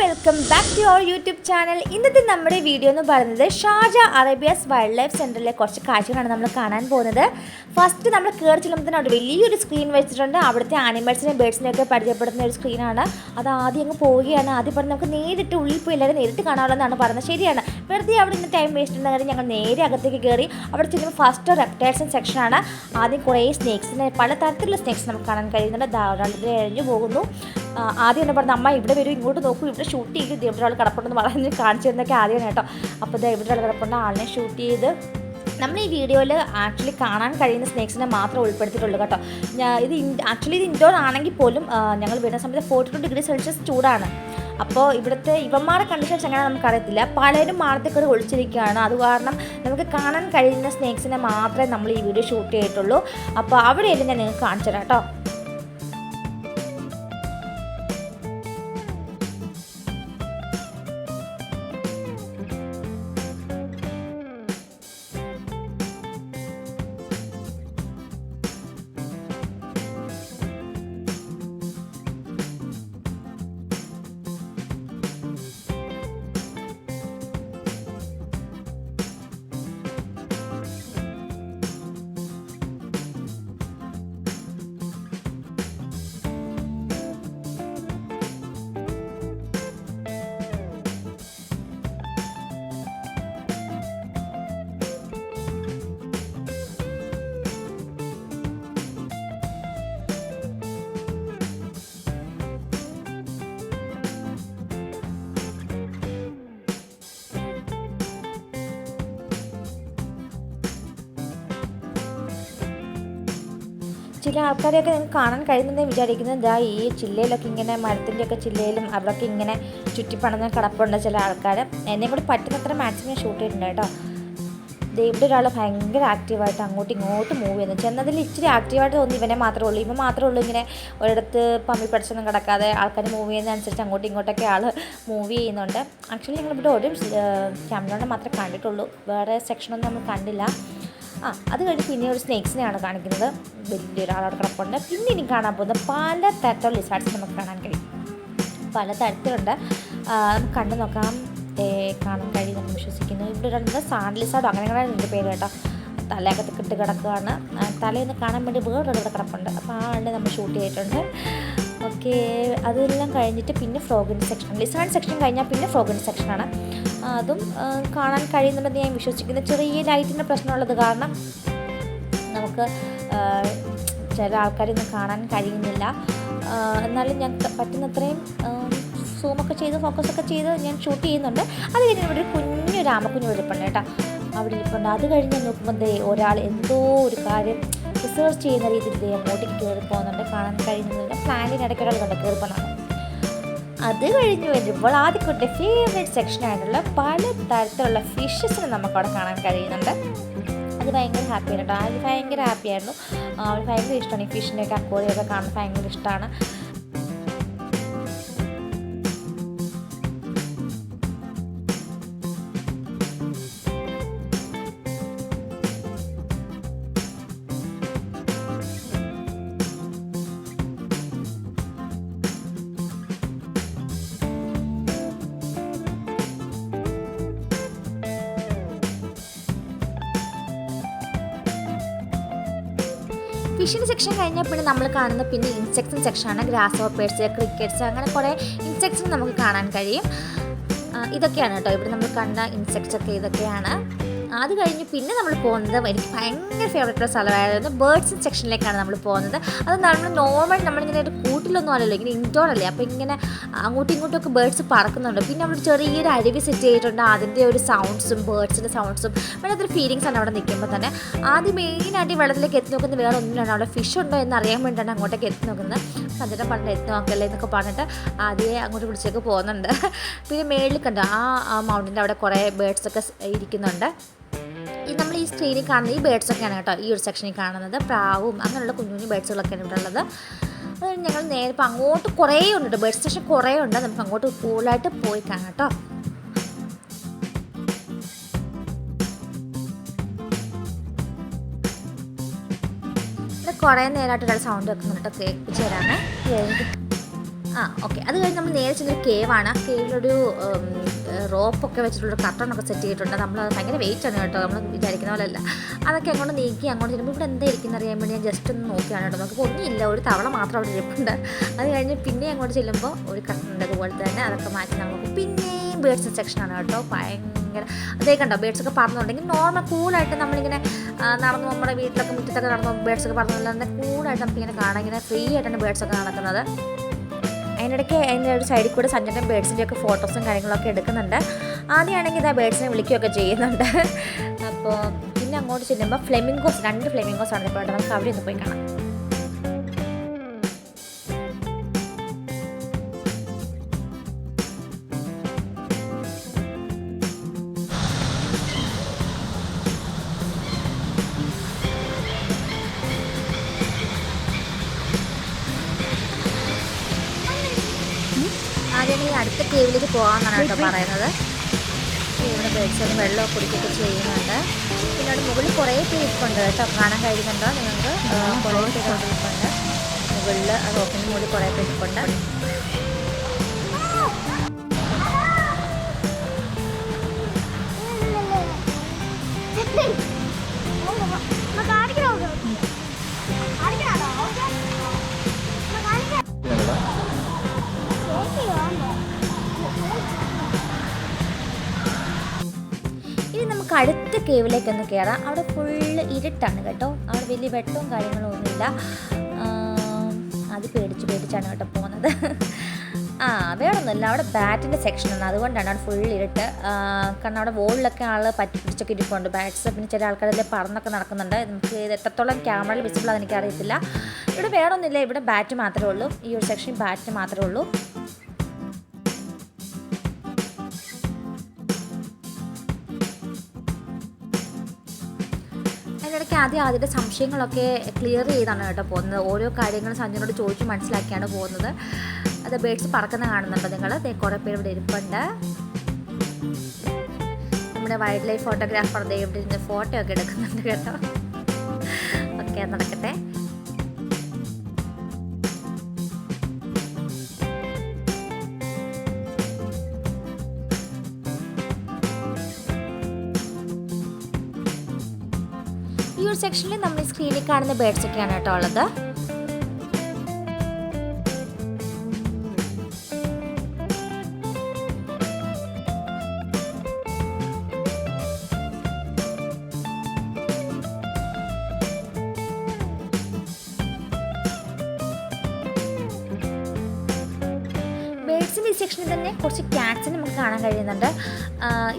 Welcome back to our YouTube channel ഇന്നത്തെ നമ്മുടെ video എന്ന് പറയുന്നത് ഷാർജ അറേബ്യാസ് വൈൽഡ് ലൈഫ് സെന്ററിലെ കുറച്ച് കാഴ്ചകളാണ് നമ്മൾ കാണാൻ പോകുന്നത്. ഫസ്റ്റ് നമ്മൾ കയറി ചെല്ലുമ്പോൾ അവിടെ വലിയൊരു സ്ക്രീൻ വെച്ചിട്ടുണ്ട്. അവിടുത്തെ ആനിമൽസിനെയും ബേഡ്സിനെയും ഒക്കെ പരിചയപ്പെടുത്തുന്ന ഒരു സ്ക്രീനാണ് അത് ആദ്യം അങ്ങ് പോവുകയാണ്. ആദ്യം പറഞ്ഞ് നമുക്ക് നേരിട്ട് ഉള്ളിൽ പോയി എല്ലാവരും നേരിട്ട് കാണാനുള്ളതെന്നാണ് പറഞ്ഞത് ശരിയാണ്. വെറുതെ അവിടെ നിന്ന് ടൈം വേസ്റ്റ് ചെയ്യുന്ന കാര്യം ഞങ്ങൾ നേരെ അകത്തേക്ക് കയറി അവിടെ ചെല്ലുമ്പോൾ ഫസ്റ്റ് റെപ്റ്റൈൽസിൻ സെക്ഷനാണ് ആദ്യം കുറേ സ്നേക്സിനെ പല തരത്തിലുള്ള സ്നേക്സ് നമുക്ക് കാണാൻ കഴിയുന്നുണ്ട്. ധാരാളം എഴിഞ്ഞു പോകുന്നു. ആദ്യം എന്നെ പറഞ്ഞു അമ്മ ഇവിടെ വരും ഇങ്ങോട്ട് നോക്കൂ ഇവിടെ ഷൂട്ട് ചെയ്ത് ഇവിടെ ഒരാൾ കിടപ്പുണ്ടെന്ന് പറഞ്ഞ് കാണിച്ചു തരുന്നൊക്കെ ആദ്യമാണ് കേട്ടോ. അപ്പോൾ ഇതാ ഇവിടെ ഒരാൾ കിടപ്പുണ്ട് ആളിനെ ഷൂട്ട് ചെയ്ത് നമ്മൾ ഈ വീഡിയോയിൽ ആക്ച്വലി കാണാൻ കഴിയുന്ന സ്നേക്സിനെ മാത്രം ഉൾപ്പെടുത്തിയിട്ടുള്ളൂ കേട്ടോ. ഇത് ആക്ച്വലി ഇത് ഇൻഡോർ ആണെങ്കിൽ പോലും ഞങ്ങൾ വരുന്ന സമയത്ത് ഫോർട്ടി ടു ഡിഗ്രി സെൽഷ്യസ് ചൂടാണ്. അപ്പോൾ ഇവിടുത്തെ ഇവന്മാരുടെ കണ്ടീഷൻസ് എങ്ങനെ നമുക്കറിയത്തില്ല. പലരും മാറത്തേക്കൂടെ ഒളിച്ചിരിക്കുകയാണ്. അത് കാരണം നമുക്ക് കാണാൻ കഴിയുന്ന സ്നേക്സിനെ മാത്രമേ നമ്മൾ ഈ വീഡിയോ ഷൂട്ട് ചെയ്തിട്ടുള്ളൂ. അപ്പോൾ അവിടെയല്ലേ ഞാൻ നിങ്ങൾക്ക് കാണിച്ചു തരാം കേട്ടോ. ചില ആൾക്കാരെയൊക്കെ നിങ്ങൾക്ക് കാണാൻ കഴിയുന്നതെന്ന് വിചാരിക്കുന്നത് ദാ ഈ ചില്ലയിലൊക്കെ ഇങ്ങനെ മരത്തിന്റെയൊക്കെ ചില്ലയിലും അവിടെയൊക്കെ ഇങ്ങനെ ചുറ്റിപ്പണന്ന് കിടപ്പുണ്ട് ചില ആൾക്കാർ എന്നെ കൂടി പറ്റുന്നത്ര മാക്സിമം ഷൂട്ട് ചെയ്തിട്ടുണ്ട് കേട്ടോ. ഇവിടെ ഒരാൾ ഭയങ്കര ആക്റ്റീവായിട്ട് അങ്ങോട്ടും ഇങ്ങോട്ടും മൂവ് ചെയ്യുന്നു. ചെന്നതിൽ ഇച്ചിരി ആക്റ്റീവായിട്ട് തോന്നി ഇവനെ മാത്രമേ ഉള്ളൂ. ഇവൻ മാത്രമേ ഉള്ളൂ ഇങ്ങനെ ഒരിടത്ത് പമ്മി പഠിച്ചൊന്നും കിടക്കാതെ ആൾക്കാർ മൂവ് ചെയ്യുന്നതനുസരിച്ച് അങ്ങോട്ടും ഇങ്ങോട്ടൊക്കെ ആൾ മൂവ് ചെയ്യുന്നുണ്ട്. ആക്ച്വലി ഞങ്ങളിവിടെ ഒരു ക്യാമറോടെ മാത്രമേ കണ്ടിട്ടുള്ളൂ. വേറെ സെക്ഷനൊന്നും നമ്മൾ കണ്ടില്ല. ആ അത് കഴിഞ്ഞ് പിന്നെ ഒരു സ്നേക്സിനെയാണ് കാണിക്കുന്നത്. വലിയൊരാളോട് കിടപ്പുണ്ട്. പിന്നെ ഇനി കാണാൻ പോകുന്നത് പല തരത്തിലുള്ള ലിസാർട്സ് നമുക്ക് കാണാൻ കഴിയും. പല തരത്തിലുണ്ട്. നമുക്ക് കണ്ടു നോക്കാം. കാണാൻ കഴിയും കഴിയുമെന്ന് വിശ്വസിക്കുന്നു. ഇവിടെ രണ്ട് സാൻഡ് ലിസാർഡോ അങ്ങനെ എന്റെ പേര് കേട്ടോ. തലയൊക്കെ കിട്ട് കിടക്കുകയാണ് തലേന്ന് കാണാൻ വേണ്ടി വേറൊരു കിടപ്പുണ്ട്. അപ്പോൾ ആ ആളിനെ നമ്മൾ ഷൂട്ട് ചെയ്തിട്ടുണ്ട്. ഓക്കെ അതെല്ലാം കഴിഞ്ഞിട്ട് പിന്നെ ഫ്രോഗിൻ സെക്ഷൻ ലിസാർഡ് സെക്ഷൻ കഴിഞ്ഞാൽ പിന്നെ ഫ്രോഗിൻ സെക്ഷനാണ് അതും കാണാൻ കഴിയുന്നുണ്ടെന്ന് ഞാൻ വിശ്വസിക്കുന്നു. ചെറിയ ലൈറ്റിന്റെ പ്രശ്നമുള്ളത് കാരണം നമുക്ക് ചില ആൾക്കാരൊന്നും കാണാൻ കഴിയുന്നില്ല. എന്നാലും ഞാൻ പറ്റുന്നത്രയും സൂമൊക്കെ ചെയ്ത് ഫോക്കസൊക്കെ ചെയ്ത് ഞാൻ ഷൂട്ട് ചെയ്യുന്നുണ്ട്. അത് കഴിഞ്ഞ് ഇവിടെ ഒരു കുഞ്ഞു രാമക്കുഞ്ഞു ഇരിപ്പുണ്ട് കേട്ടോ. അവിടെ ഇരിപ്പുണ്ട്. അത് കഴിഞ്ഞ് നോക്കുമ്പോൾ ദേ ഒരാൾ എന്തോ ഒരു കാര്യം റിസർച്ച് ചെയ്യുന്ന രീതിയിൽ ഇതേ അങ്ങോട്ടേക്ക് കയറി പോകുന്നുണ്ട്. കാണാൻ കഴിയുന്നതിന്റെ പ്ലാനിന് ഇടയ്ക്ക് ഒരാൾ കണ്ട് കയറി അത് കഴിഞ്ഞ് വരുമ്പോൾ ആദ്യക്കുട്ടി ഫേവറേറ്റ് സെക്ഷനായിട്ടുള്ള പല തരത്തിലുള്ള ഫിഷസിനെ നമുക്ക് അവിടെ കാണാൻ കഴിയുന്നുണ്ട്. അത് ഭയങ്കര ഹാപ്പിയാണ് കേട്ടോ അത് ഭയങ്കര ഹാപ്പിയായിരുന്നു അവൾ ഭയങ്കര ഇഷ്ടമാണ് ഈ ഫിഷിന്റെയൊക്കെ അക്കോറിയൊക്കെ കാണാൻ ഭയങ്കര ഇഷ്ടമാണ്. സെക്ഷൻ കഴിഞ്ഞാൽ പിന്നെ നമ്മൾ കാണുന്ന പിന്നെ ഇൻസെക്ട്സിന്റെ സെക്ഷനാണ് ഗ്രാസ് ഹോപ്പേഴ്സ് ക്രിക്കറ്റ്സ് അങ്ങനെ കുറേ ഇൻസെക്ട്സിന് നമുക്ക് കാണാൻ കഴിയും. ഇതൊക്കെയാണ് കേട്ടോ. ഇവിടെ നമ്മൾ കണ്ട ഇൻസെക്ട്സ് ഒക്കെ ഇതൊക്കെയാണ്. അത് കഴിഞ്ഞ് പിന്നെ നമ്മൾ പോകുന്നത് എനിക്ക് ഭയങ്കര ഫേവറേറ്റ് സ്ഥലമായിരുന്നു ബേർഡ്സ് സെക്ഷനിലേക്കാണ് നമ്മൾ പോകുന്നത്. അത് നമ്മൾ നോർമൽ നമ്മളിങ്ങനെ ഒരു കൂട്ടിലൊന്നും അല്ലല്ലോ ഇങ്ങനെ ഇൻഡോർ അല്ലേ? അപ്പോൾ ഇങ്ങനെ അങ്ങോട്ടും ഇങ്ങോട്ടും ഒക്കെ ബേർഡ്സ് പറക്കുന്നുണ്ട്. പിന്നെ അവിടെ ചെറിയൊരു അരുവി സെറ്റ് ചെയ്തിട്ടുണ്ട്. അതിന്റെ ഒരു സൗണ്ട്സും ബേർഡ്സിന്റെ സൗണ്ട്സും വല്ലാത്തൊരു ഫീലിങ്സ് ആണ് അവിടെ നിൽക്കുമ്പോൾ തന്നെ. ആദ്യം മെയിനായിട്ട് വെള്ളത്തിലേക്ക് എത്തി നോക്കുന്നത് വേറെ ഒന്നിനാണ് അവിടെ ഫിഷ് ഉണ്ടോ എന്ന് അറിയാൻ വേണ്ടിയിട്ടാണ് അങ്ങോട്ടേക്ക് എത്തി നോക്കുന്നത്. സഞ്ചരം പറഞ്ഞിട്ട് എത്തി നോക്കല്ലേ എന്നൊക്കെ പറഞ്ഞിട്ട് ആദ്യമേ അങ്ങോട്ട് വിളിച്ചേക്ക് പോകുന്നുണ്ട്. പിന്നെ മേളിൽ കണ്ടോ ആ മൗണ്ടിന്റെ അവിടെ കുറേ ബേർഡ്സൊക്കെ ഇരിക്കുന്നുണ്ട്. ഈ നമ്മൾ ഈ സ്ക്രീനിൽ കാണുന്ന ഈ ബേഡ്സൊക്കെയാണ് കേട്ടോ ഈ ഒരു സെക്ഷനിൽ കാണുന്നത്. പ്രാവും അങ്ങനെയുള്ള കുഞ്ഞു കുഞ്ഞു ബേഡ്സുകളൊക്കെയാണ് ഇവിടെ ഉള്ളത്. അത് ഞങ്ങൾ നേരെ ഇപ്പം അങ്ങോട്ട് കുറേ ഉണ്ട് ബേർഡ് സ്റ്റേഷൻ കുറേ ഉണ്ട്. നമുക്ക് അങ്ങോട്ട് കൂടുതലായിട്ട് പോയി കാണാം കേട്ടോ. കുറേ നേരമായിട്ട് ഒരാൾ സൗണ്ട് വെക്കുന്നുണ്ട് കേൾപ്പിച്ച് തരാമേ. ആ ഓക്കെ അത് കഴിഞ്ഞ് നമ്മൾ നേരെ ചെന്നൊരു കേവാണ് ആ കേവിലൊരു റോപ്പൊക്കെ വെച്ചിട്ടുള്ള കർട്ടണൊക്കെ സെറ്റ് ചെയ്തിട്ടുണ്ട്. നമ്മൾ അത് ഭയങ്കര വെയിറ്റ് ആണ് കേട്ടോ. നമ്മൾ വിചാരിക്കുന്ന പോലെ അല്ല അതൊക്കെ അങ്ങോട്ട് നീക്കി അങ്ങോട്ട് ചെല്ലുമ്പോൾ ഇവിടെ എന്താ ഇരിക്കുന്ന അറിയാൻ വേണ്ടി ഞാൻ ജസ്റ്റ് ഒന്ന് നോക്കിയാണ് കേട്ടോ. നമുക്ക് ഒന്നുമില്ല. ഒരു തവള മാത്രം അവിടെ ഇരിപ്പുണ്ട്. അത് കഴിഞ്ഞ് പിന്നെ അങ്ങോട്ട് ചെല്ലുമ്പോൾ ഒരു കർട്ടനുണ്ട് അതുപോലെ തന്നെ അതൊക്കെ മാറ്റി നമുക്ക് പിന്നെയും ബേഡ്സ് സെക്ഷനാണ് കേട്ടോ. ഭയങ്കര അതേ കണ്ടോ? ബേഡ്സ് ഒക്കെ പറന്നുണ്ടെങ്കിൽ നോർമൽ കൂളായിട്ട് നമ്മളിങ്ങനെ നടന്നു നമ്മുടെ വീട്ടിലൊക്കെ മുറ്റത്തൊക്കെ നടന്നു ബേഡ്സ് ഒക്കെ പറന്നുകൊണ്ട് കൂളായിട്ട് നമുക്കിങ്ങനെ കാണാം ഇങ്ങനെ ഫ്രീ ആയിട്ടാണ് ബേഡ്സ് ഒക്കെ നടക്കുന്നത്. അതിനിടയ്ക്ക് അതിന്റെ ഒരു സൈഡിൽ കൂടെ സഞ്ജന്റെ ബേഡ്സിന്റെ ഒക്കെ ഫോട്ടോസും കാര്യങ്ങളൊക്കെ എടുക്കുന്നുണ്ട്. ആദ്യമാണെങ്കിൽ ഇതാ ബേഡ്സിനെ വിളിക്കുകയൊക്കെ ചെയ്യുന്നുണ്ട്. അപ്പോൾ പിന്നെ അങ്ങോട്ട് ചെല്ലുമ്പോൾ ഫ്ലെമിംഗോസ് രണ്ട് ഫ്ലെമിംഗോസ് ആണ് ഇപ്പോൾ നമുക്ക് അവിടെ ഒന്ന് പോയി കാണാം. പോകാമെന്നാണ് കേട്ടോ പറയുന്നത്. ഇവിടെ പേടിച്ചത് വെള്ളമൊക്കെ കുടിക്കുകയൊക്കെ ചെയ്യുന്നുണ്ട്. പിന്നെ അവിടെ മുകളിൽ കുറേ പേര് ഇരിപ്പുണ്ട് കേട്ടോ. കാണാൻ കഴിയുന്നുണ്ടോ? നിങ്ങൾക്ക്? കുറേ പേര് ഇരിപ്പുണ്ട് മുകളിൽ റോപ്പിന് മുകളിൽ കുറേ പേര് ഇരിപ്പുണ്ട് നമുക്ക് അടുത്ത കേവിലേക്ക് ഒന്ന് കയറാം അവിടെ ഫുള്ള് ഇരുട്ടാണ് കേട്ടോ. അവിടെ വലിയ വെട്ടവും കാര്യങ്ങളും ഒന്നുമില്ല. അത് പേടിച്ച് പേടിച്ചാണ് കേട്ടോ പോകുന്നത്. ആ വേറൊന്നുമില്ല. അവിടെ ബാറ്റിന്റെ സെക്ഷനാണ് അതുകൊണ്ടാണ് അവിടെ ഫുൾ ഇരുട്ട്. കാരണം അവിടെ വോളിലൊക്കെ ആൾ പറ്റി പിടിച്ചൊക്കെ ഇരിപ്പുണ്ട്. ബാറ്റ്സ് പിന്നെ ചില ആൾക്കാരിൽ പറന്നൊക്കെ നടക്കുന്നുണ്ട്. നമുക്ക് ഇത് എത്രത്തോളം ക്യാമറയിൽ വിസിബിൾ ആണെന്ന് എനിക്കറിയത്തില്ല. ഇവിടെ വേറൊന്നുമില്ല. ഇവിടെ ബാറ്റ് മാത്രമേ ഉള്ളൂ. ഈ ഒരു സെക്ഷൻ ബാറ്റ് മാത്രമേ ഉള്ളൂ. അതിനിടയ്ക്ക് ആദ്യം ആദ്യത്തെ സംശയങ്ങളൊക്കെ ക്ലിയർ ചെയ്താണ് കേട്ടോ പോകുന്നത്. ഓരോ കാര്യങ്ങളും സഞ്ജനോട് ചോദിച്ച് മനസ്സിലാക്കിയാണ് പോകുന്നത്. അത് ബേഡ്സ് പറക്കുന്ന കാണുന്നുണ്ട് നിങ്ങൾ കുറേ പേര് ഇവിടെ ഇരിപ്പുണ്ട്. നമ്മുടെ വൈൽഡ് ലൈഫ് ഫോട്ടോഗ്രാഫർ ഇവിടെ ഇരുന്ന് ഫോട്ടോ ഒക്കെ എടുക്കുന്നുണ്ട് കേട്ടോ. ഓക്കെ നടക്കട്ടെ. ഒരു സെക്ഷനിൽ നമ്മൾ സ്ക്രീനിൽ കാണുന്ന ബേഡ്സ് ഒക്കെയാണ് കേട്ടോ ഉള്ളത്. ബേഡ്സിന്റെ ഈ സെക്ഷനിൽ തന്നെ കുറച്ച് ക്യാറ്റ്സിനെ നമുക്ക് കാണാൻ കഴിയുന്നുണ്ട്.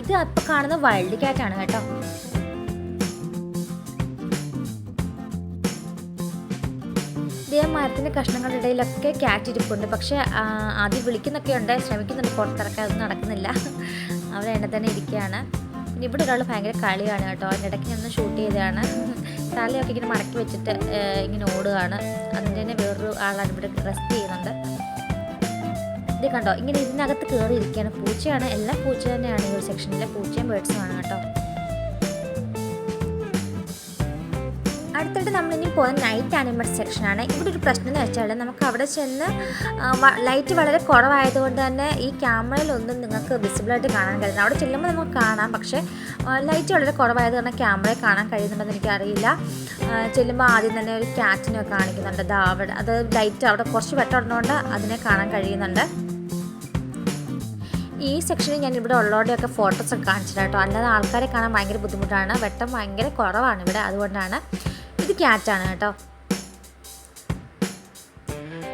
ഇത് അപ്പോൾ കാണുന്ന വൈൽഡ് ക്യാറ്റാണ് കേട്ടോ. കഷ്ണങ്ങളുടെ ഇടയിലൊക്കെ ക്യാറ്റ് ഇരിപ്പുണ്ട് പക്ഷേ ആദ്യം വിളിക്കുന്നൊക്കെ ഉണ്ട്. ശ്രമിക്കുന്നുണ്ട്. പുറത്തിറക്കാൻ അതൊന്നും നടക്കുന്നില്ല. അവിടെ എന്നെ തന്നെ ഇരിക്കുകയാണ്. പിന്നെ ഇവിടെ ഒരാൾ ഭയങ്കര കളിയാണ് കേട്ടോ. അതിന്റെ ഇടയ്ക്ക് ഞാൻ ഷൂട്ട് ചെയ്തതാണ്. തലയൊക്കെ ഇങ്ങനെ മടക്കി വെച്ചിട്ട് ഇങ്ങനെ ഓടുകയാണ്. അതിന്റെ തന്നെ വേറൊരു ആളാണ് ഇവിടെ റെസ്റ്റ് ചെയ്യുന്നുണ്ട്. ഇത് കണ്ടോ? ഇങ്ങനെ ഇതിനകത്ത് കയറി ഇരിക്കുകയാണ് പൂച്ചയാണ്. എല്ലാ പൂച്ച തന്നെയാണ് ഈ ഒരു സെക്ഷനിലെ പൂച്ചയും ബേഡ്സും ആണ് കേട്ടോ. അടുത്തിട്ട് നമ്മളിനി പോകുന്ന നൈറ്റ് ആനിമൽ സെക്ഷനാണ് ഇവിടെ ഒരു പ്രശ്നം എന്ന് വെച്ചാൽ നമുക്ക് അവിടെ ചെന്ന് ലൈറ്റ് വളരെ കുറവായതുകൊണ്ട് തന്നെ ഈ ക്യാമറയിലൊന്നും നിങ്ങൾക്ക് വിസിബിളായിട്ട് കാണാൻ കഴിയുന്നത് അവിടെ ചെല്ലുമ്പോൾ നമുക്ക് കാണാം. പക്ഷേ ലൈറ്റ് വളരെ കുറവായത് കാരണം ക്യാമറയിൽ കാണാൻ കഴിയുന്നുണ്ടെന്ന് എനിക്കറിയില്ല. ചെല്ലുമ്പോൾ ആദ്യം തന്നെ ഒരു ക്യാറ്റിനെ കാണിക്കുന്നുണ്ട്. അത് അവിടെ അത് ലൈറ്റ് അവിടെ കുറച്ച് വെട്ടമുള്ളതുകൊണ്ട് അതിനെ കാണാൻ കഴിയുന്നുണ്ട്. ഈ സെക്ഷനിൽ ഞാൻ ഇവിടെ ഉള്ളവരുടെയൊക്കെ ഫോട്ടോസൊക്കെ കാണിച്ചിട്ടാണ് കാണിച്ചിട്ട് കേട്ടോ. അല്ലാതെ ആൾക്കാരെ കാണാൻ ഭയങ്കര ബുദ്ധിമുട്ടാണ്. വെട്ടം ഭയങ്കര കുറവാണ് ഇവിടെ. അതുകൊണ്ടാണ് ക്യാറ്റാണ് കേട്ടോ.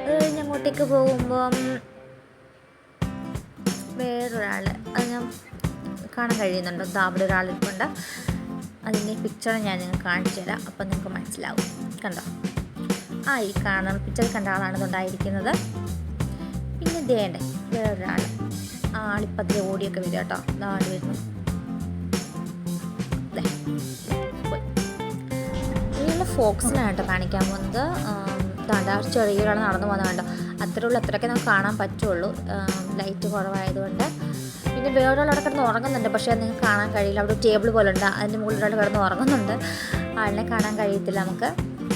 അത് കഴിഞ്ഞ് പോകുമ്പം വേറൊരാൾ അത് ഞാൻ കാണാൻ കഴിയുന്നുണ്ടോ? ദാ അവിടെ ഒരാളിരിപ്പുണ്ട് അതിന്റെ പിക്ചർ ഞാൻ നിങ്ങൾക്ക് കാണിച്ചു തരാം. അപ്പം നിങ്ങൾക്ക് മനസ്സിലാവും. കണ്ടോ? ആ ഈ കാണുന്ന പിക്ചർ കണ്ട ആളാണ് ഇതുണ്ടായിരിക്കുന്നത് പിന്നെ ദേണ്ടേ വേറൊരാൾ ആളിപ്പത്തിലെ ഓടിയൊക്കെ വരും കേട്ടോ. ഇതാണ് വരുന്നു. ഫോക്സിനാണ് കാണിക്കാൻ പോകുന്നത്. ദാണ്ട ചെറിയൊരാൾ നടന്നു പോകുന്നത് കണ്ടോ? അത്രയുള്ള അത്രയൊക്കെ നമുക്ക് കാണാൻ പറ്റുള്ളൂ. ലൈറ്റ് കുറവായതുകൊണ്ട്. പിന്നെ വേറൊരാൾ അവിടെ കിടന്ന് ഉറങ്ങുന്നുണ്ട്. പക്ഷേ അത് നിങ്ങൾക്ക് കാണാൻ കഴിയില്ല. അവിടെ ടേബിൾ പോലെ ഉണ്ട്. അതിന്റെ മുകളിൽ ഒരാൾ കിടന്ന് ഉറങ്ങുന്നുണ്ട്. ആളിനെ കാണാൻ കഴിയത്തില്ല നമുക്ക്.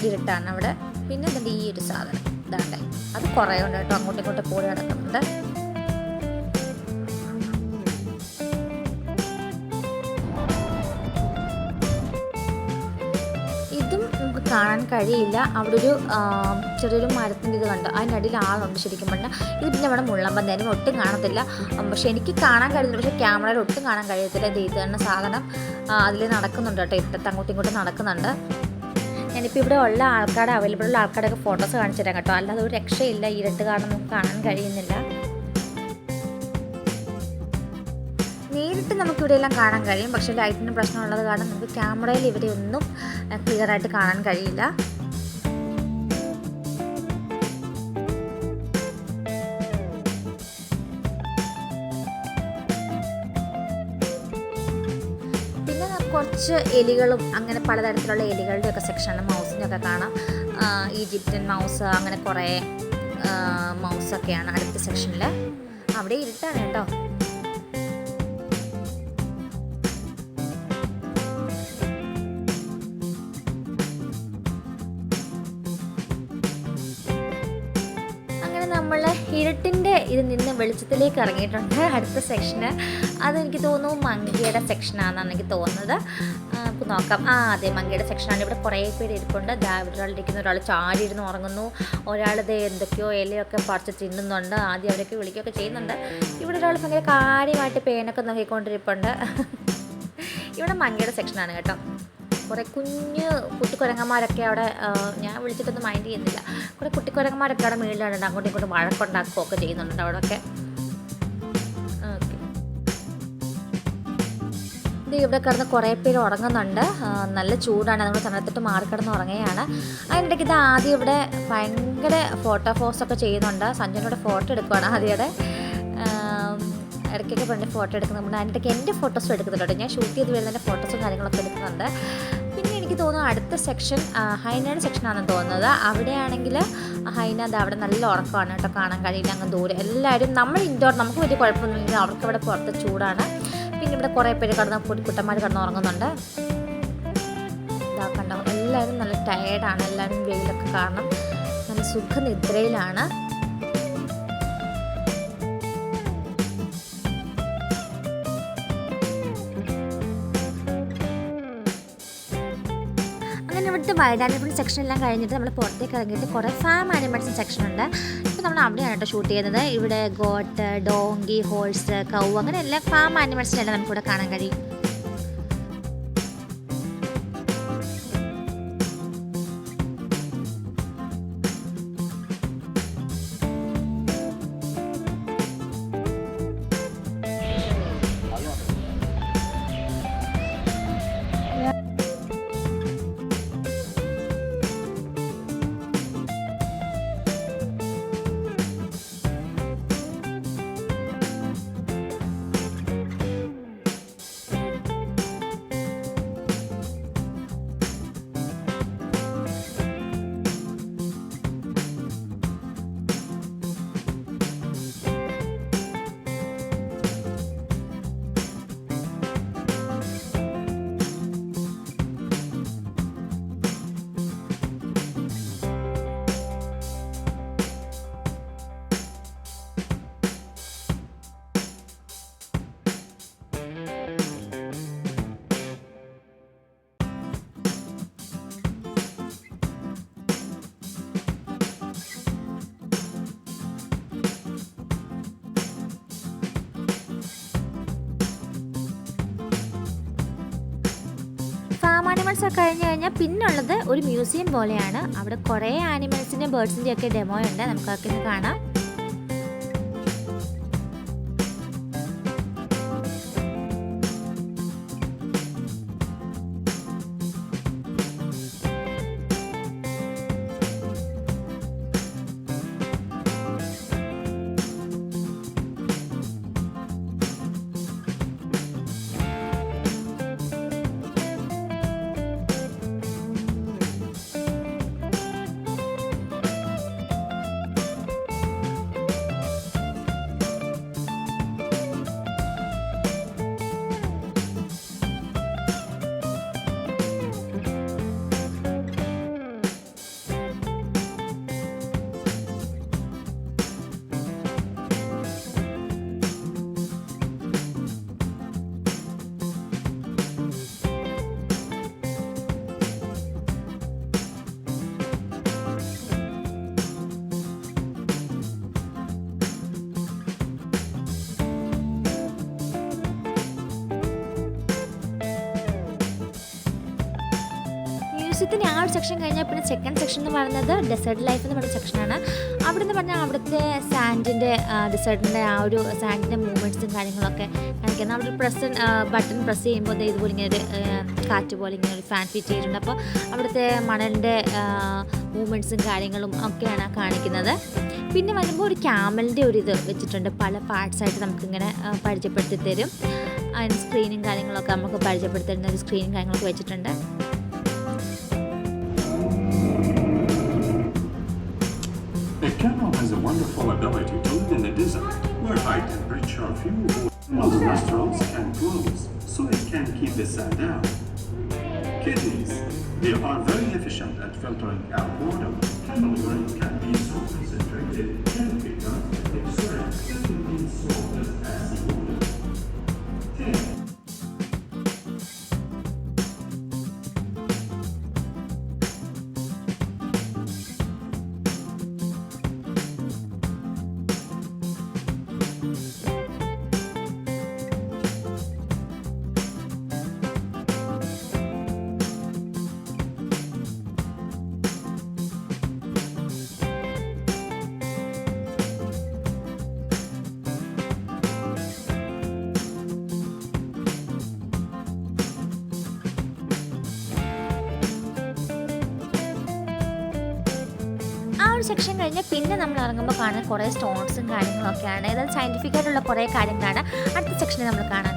ഇരുട്ടാണ് അവിടെ. പിന്നെ അതിന്റെ ഈ ഒരു സാധനം. ഇതാണ്ട് അത് കുറേ ഉണ്ട് കേട്ടോ. അങ്ങോട്ടും ഇങ്ങോട്ടും കൂടെ നടക്കുന്നുണ്ട്. കാണാൻ കഴിയില്ല. അവിടെ ഒരു ചെറിയൊരു മരത്തിന്റെ ഇത് കണ്ട്. അതിനടിയിൽ ആളുണ്ട് ശരിക്കും പറഞ്ഞാൽ ഇത് പിന്നെ അവിടെ മുള്ളമ്പൻ തന്നെ ഒട്ടും കാണത്തില്ല. പക്ഷെ എനിക്ക് കാണാൻ കഴിയുന്നില്ല പക്ഷേ ക്യാമറയിൽ ഒട്ടും കാണാൻ കഴിയത്തില്ല. ഇത് ഇത് തന്നെ സാധനം അതിൽ നടക്കുന്നുണ്ട് കേട്ടോ. ഇട്ടത്ത് അങ്ങോട്ടും ഇങ്ങോട്ടും നടക്കുന്നുണ്ട്. ഞാനിപ്പോൾ ഇവിടെ ഉള്ള ആൾക്കാരുടെ അവൈലബിൾ ഉള്ള ആൾക്കാരൊക്കെ ഫോട്ടോസ് കാണിച്ചു തരാം കേട്ടോ. അല്ലാതെ ഒരു രക്ഷയില്ല. ഇരട്ട് കാരണം നമുക്ക് കാണാൻ കഴിയുന്നില്ല. നേരിട്ട് നമുക്ക് ഇവിടെ എല്ലാം കാണാൻ കഴിയും. പക്ഷേ ലൈറ്റിന് പ്രശ്നമുള്ളത് കാരണം നമുക്ക് ക്യാമറയിൽ ഇവരെ ഒന്നും ക്ലിയർ ആയിട്ട് കാണാൻ കഴിയില്ല. കുറച്ച് എലികളും അങ്ങനെ പലതരത്തിലുള്ള എലികളുടെ ഒക്കെ സെക്ഷനാണ് മൗസിന്റെ ഒക്കെ കാണാം ഈജിപ്തൻ മൗസ് അങ്ങനെ കുറേ മൗസൊക്കെയാണ് അടുത്ത സെക്ഷനിൽ അവിടെ ഇരുട്ടാണ് കേട്ടോ. ഇതിൽ നിന്ന് വെളിച്ചത്തിലേക്ക് ഇറങ്ങിയിട്ടുണ്ട് അടുത്ത സെക്ഷന്. അതെനിക്ക് തോന്നുന്നു മങ്കിയുടെ സെക്ഷനാണെന്നാണ് എനിക്ക് തോന്നുന്നത്. നമുക്ക് നോക്കാം. ആ അതെ മങ്കിയുടെ സെക്ഷനാണ്. ഇവിടെ കുറേ പേര് ഇരിപ്പുണ്ട്. ദാ ഇവിടെ ഒരാളിരിക്കുന്നു ഒരാൾ ചാടി ഇരുന്ന് ഉറങ്ങുന്നു. ഒരാൾ ഇത് എന്തൊക്കെയോ ഇലയൊക്കെ പറിച്ച് തിന്നുന്നുണ്ട്. ആദ്യം അവരൊക്കെ വിളിക്കുകയൊക്കെ ചെയ്യുന്നുണ്ട്. ഇവിടെ ഒരാൾ ഭയങ്കര കാര്യമായിട്ട് പേനൊക്കെ നോക്കിക്കൊണ്ടിരിപ്പുണ്ട്. ഇവിടെ മങ്കിയുടെ സെക്ഷനാണ് കേട്ടോ. കുറേ കുഞ്ഞ് കുട്ടിക്കുരങ്ങന്മാരൊക്കെ അവിടെ ഞാൻ വിളിച്ചിട്ടൊന്നും മൈൻഡ് ചെയ്യുന്നില്ല. കുറേ കുട്ടിക്കുരങ്ങന്മാരൊക്കെ അവിടെ മേളിലാണ് അങ്ങോട്ടും ഇങ്ങോട്ടും വഴക്കുണ്ടാക്കുകയൊക്കെ ചെയ്യുന്നുണ്ട് അവിടെയൊക്കെ. ഇവിടെ കിടന്ന് കുറേ പേര് ഉറങ്ങുന്നുണ്ട്. നല്ല ചൂടാണ്. നമ്മൾ തണുത്തിട്ട് മാറിക്കിടന്ന് ഉറങ്ങുകയാണ്. അതിനിടയ്ക്ക് ഇത് ആദ്യം ഇവിടെ ഭയങ്കര ഫോട്ടോ ഫോസൊക്കെ ചെയ്യുന്നുണ്ട്. സഞ്ജനോട് ഫോട്ടോ എടുക്കുകയാണ് ആദ്യയുടെ ഇടയ്ക്കൊക്കെ പണ്ട് ഫോട്ടോ എടുക്കുന്നുണ്ട് അതിനിടയ്ക്ക് എന്റെ ഫോട്ടോസും എടുക്കുന്നുണ്ട് ഞാൻ ഷൂട്ട് ചെയ്ത് വരുന്നതിന്റെ ഫോട്ടോസും കാര്യങ്ങളൊക്കെ എടുക്കുന്നുണ്ട്. പിന്നെ എനിക്ക് തോന്നുന്നു അടുത്ത സെക്ഷൻ ഹൈനയുടെ സെക്ഷനാണെന്ന് തോന്നുന്നത്. അവിടെയാണെങ്കിൽ ഹൈന അത് അവിടെ നല്ല ഉറക്കമാണ് കേട്ടോ കാണാൻ കഴിയില്ല അങ്ങ് ദൂരെ. എല്ലാവരും നമ്മൾ ഇൻഡോർ നമുക്ക് വലിയ കുഴപ്പമൊന്നുമില്ല. അവർക്ക് അവിടെ പുറത്ത് ചൂടാണ്. പിന്നെ ഇവിടെ കുറേ പേര് കടന്ന് പൊടിക്കുട്ടന്മാർ കടന്ന് ഉറങ്ങുന്നുണ്ട്. ഇതാ കണ്ടോ? എല്ലാവരും നല്ല ടയേർഡാണ് എല്ലാവരും വെയിലൊക്കെ കാരണം നല്ല സുഖനിദ്രയിലാണ്. ഇവിടുത്തെ വൈൽഡ് സെക്ഷൻ എല്ലാം കഴിഞ്ഞിട്ട് നമ്മൾ പുറത്തേക്ക് ഇറങ്ങിയിട്ട് കുറേ ഫാം ആനിമൽസ് സെക്ഷൻ ഉണ്ട്. ഇപ്പോൾ നമ്മൾ അവിടെയാണ് കേട്ടോ ഷൂട്ട് ചെയ്യുന്നത്. ഇവിടെ ഗോട്ട് ഡോങ്കി ഹോഴ്സ് കൗ അങ്ങനെ എല്ലാ ഫാം ആനിമൽസിനെല്ലാം നമുക്കിവിടെ കാണാൻ കഴിയും. കഴിഞ്ഞ് കഴിഞ്ഞാൽ പിന്നുള്ളത് ഒരു മ്യൂസിയം പോലെയാണ്. അവിടെ കുറേ ആനിമൽസിന്റെ ബേർഡ്സിന്റെ ഒക്കെ ഡെമോ ഉണ്ട്. നമുക്കൊക്കെ കാണാം. സെക്ഷൻ കഴിഞ്ഞാൽ പിന്നെ സെക്കൻഡ് സെക്ഷൻ എന്ന് പറയുന്നത് ഡെസേർട്ട് ലൈഫ് എന്ന് പറയുന്ന സെക്ഷനാണ് അവിടെ നിന്ന് പറഞ്ഞാൽ അവിടുത്തെ സാൻഡിന്റെ ഡെസേർട്ടിന്റെ ആ ഒരു സാൻഡിന്റെ മൂവ്മെന്റ്സും കാര്യങ്ങളൊക്കെ കാണിക്കുന്നത്. അവിടെ ഒരു പ്രസ് ബട്ടൺ പ്രസ് ചെയ്യുമ്പോൾ ഇതുപോലെ ഇങ്ങനെ ഒരു കാറ്റ് പോലെ ഇങ്ങനെ ഒരു ഫാൻ ഫിറ്റ് ചെയ്തിട്ടുണ്ട്. അപ്പോൾ അവിടുത്തെ മണലിന്റെ മൂവ്മെന്റ്സും കാര്യങ്ങളും ഒക്കെയാണ് കാണിക്കുന്നത്. പിന്നെ വരുമ്പോൾ ഒരു ക്യാമലിന്റെ ഒരു ഇത് വെച്ചിട്ടുണ്ട്. പല പാർട്സായിട്ട് നമുക്കിങ്ങനെ പരിചയപ്പെടുത്തി തരും. അതിന് സ്ക്രീനും കാര്യങ്ങളൊക്കെ നമുക്ക് പരിചയപ്പെടുത്തി തരുന്ന ഒരു സ്ക്രീനും കാര്യങ്ങളൊക്കെ വെച്ചിട്ടുണ്ട്. Wonderful ability to live in a desert where high temperature fuel most nostrils can close so it can keep the sand out. Kidneys. They are very efficient at filtering out water. Urine can be so concentrated ഒരു section കഴിഞ്ഞ് പിന്നെ നമ്മൾ ഇറങ്ങുമ്പോൾ കാണുന്ന കുറേ സ്റ്റോൺസും കാര്യങ്ങളൊക്കെയാണ്. ഏതായാലും scientific ആയിട്ടുള്ള കുറേ കാര്യങ്ങളാണ്. അടുത്ത സെക്ഷനിൽ നമ്മൾ കാണാൻ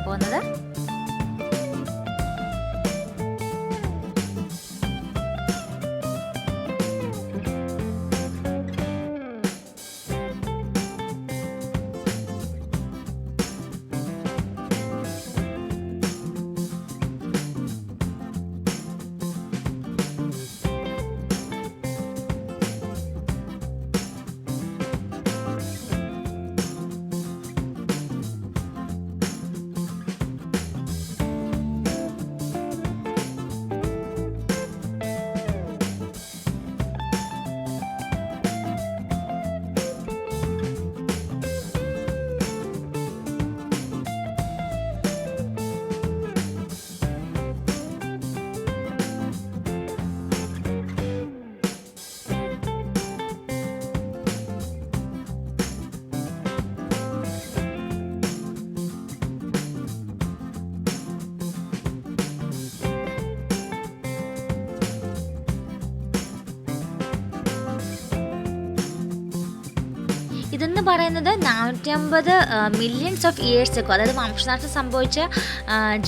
പറയുന്നത് നാനൂറ്റമ്പത് മില്യൺസ് ഓഫ് ഇയേഴ്സ് ഒക്കെ അതായത് വംശനാശം സംഭവിച്ച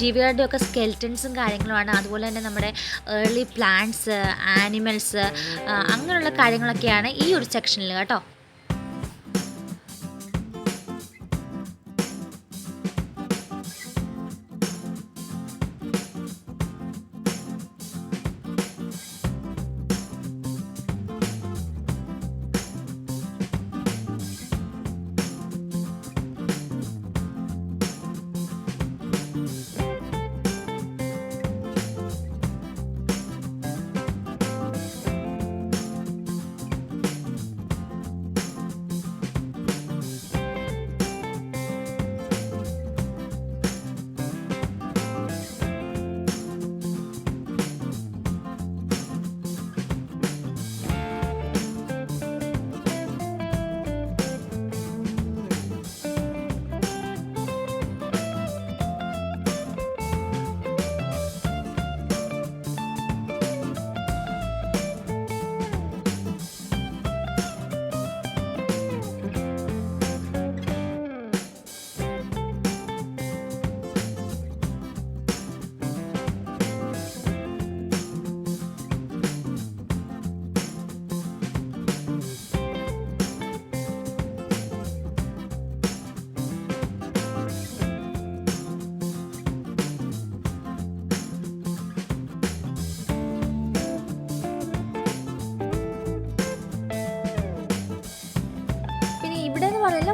ജീവികളുടെയൊക്കെ സ്കെൽറ്റൻസും കാര്യങ്ങളുമാണ്. അതുപോലെ തന്നെ നമ്മുടെ ഏർലി പ്ലാന്റ്സ് ആനിമൽസ് അങ്ങനെയുള്ള കാര്യങ്ങളൊക്കെയാണ് ഈ ഒരു സെക്ഷനിൽ കേട്ടോ.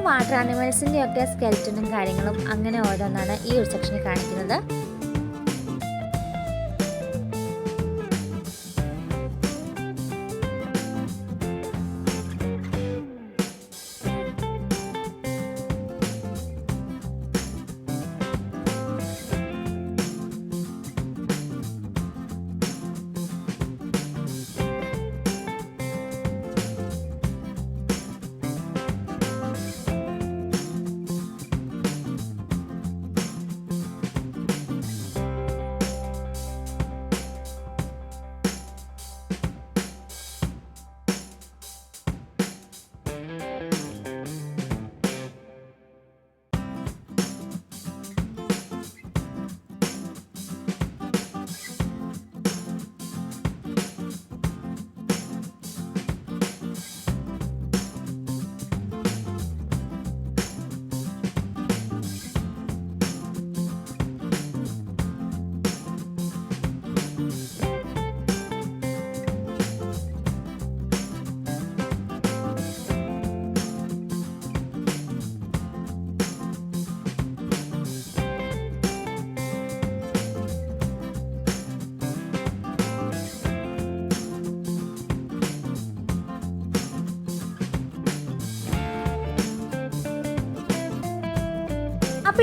വാട്ടർ ആനിമൽസിന്റെയൊക്കെ സ്കെൽറ്റനും കാര്യങ്ങളും അങ്ങനെ ഓരോന്നാണ് ഈ ഒരു സെക്ഷനിൽ കാണിക്കുന്നത്.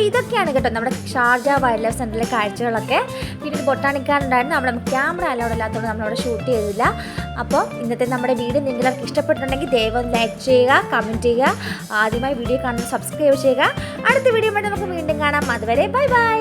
ഇതൊക്കെയാണ് കേട്ടോ നമ്മുടെ ഷാർജ വൈൽഡ് ലൈഫ് സെന്ററിലെ കാഴ്ചകളൊക്കെ. പിന്നെ ബൊട്ടാണിക്കാനുണ്ടായിരുന്നു. അവിടെ ക്യാമറ അലൗഡ് അല്ലാത്തതുകൊണ്ട് നമ്മളവിടെ ഷൂട്ട് ചെയ്തില്ല. അപ്പോൾ ഇന്നത്തെ നമ്മുടെ വീഡിയോ നിങ്ങൾക്ക് ഇഷ്ടപ്പെട്ടിട്ടുണ്ടെങ്കിൽ ദയവും ലൈക്ക് ചെയ്യുക കമന്റ് ചെയ്യുക. ആദ്യമായി വീഡിയോ കാണുന്നത് സബ്സ്ക്രൈബ് ചെയ്യുക. അടുത്ത വീഡിയോ വേണ്ടി നമുക്ക് വീണ്ടും കാണാം. അതുവരെ ബൈ ബൈ